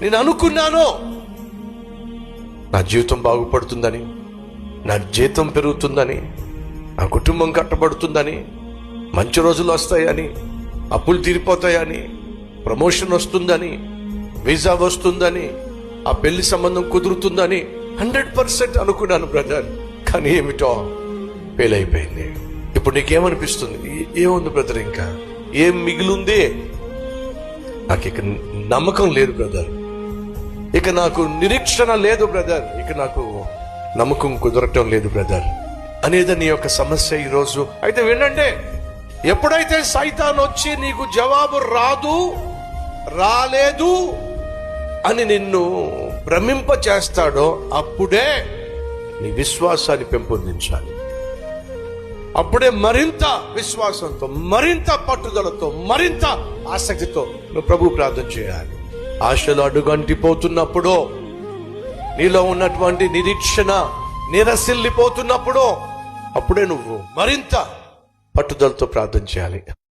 నేను అనుకున్నాను నా జీవితం బాగుపడుతుందని నా జీతం పెరుగుతుందని నా కుటుంబం కట్టబడుతుందని మంచి రోజులు వస్తాయని అప్పులు తీరిపోతాయని ప్రమోషన్ వస్తుందని వీసా వస్తుందని ఆ పెళ్ళి సంబంధం కుదురుతుందని హండ్రెడ్ పర్సెంట్ అనుకున్నాను బ్రదర్. కానీ ఏమిటో ఫెయిల్ అయిపోయింది ఇప్పుడు నీకేమనిపిస్తుంది? ఏముంది బ్రదర్ ఇంకా? ఏం మిగిలింది? నాకు ఇక నమ్మకం లేదు బ్రదర్. ఇక నాకు నిరీక్షణ లేదు బ్రదర్ ఇక నాకు నమ్మకం కుదరటం లేదు బ్రదర్ అనేది నీ యొక్క సమస్య ఈరోజు. అయితే వినండి ఎప్పుడైతే సైతాన్ వచ్చి నీకు జవాబు రాదు రాలేదు అని నిన్ను భ్రమింప చేస్తాడో అప్పుడే నీ విశ్వాసాన్ని పెంపొందించాలి. అప్పుడే మరింత విశ్వాసంతో మరింత పట్టుదలతో మరింత ఆసక్తితో నువ్వు ప్రభు ప్రార్థన చేయాలి. ఆశలు అడుగంటిపోతున్నప్పుడు నీలో ఉన్నటువంటి నిరీక్షణ నిరసిల్లిపోతున్నప్పుడు అప్పుడే నువ్వు మరింత పట్టుదలతో ప్రార్థన చేయాలి.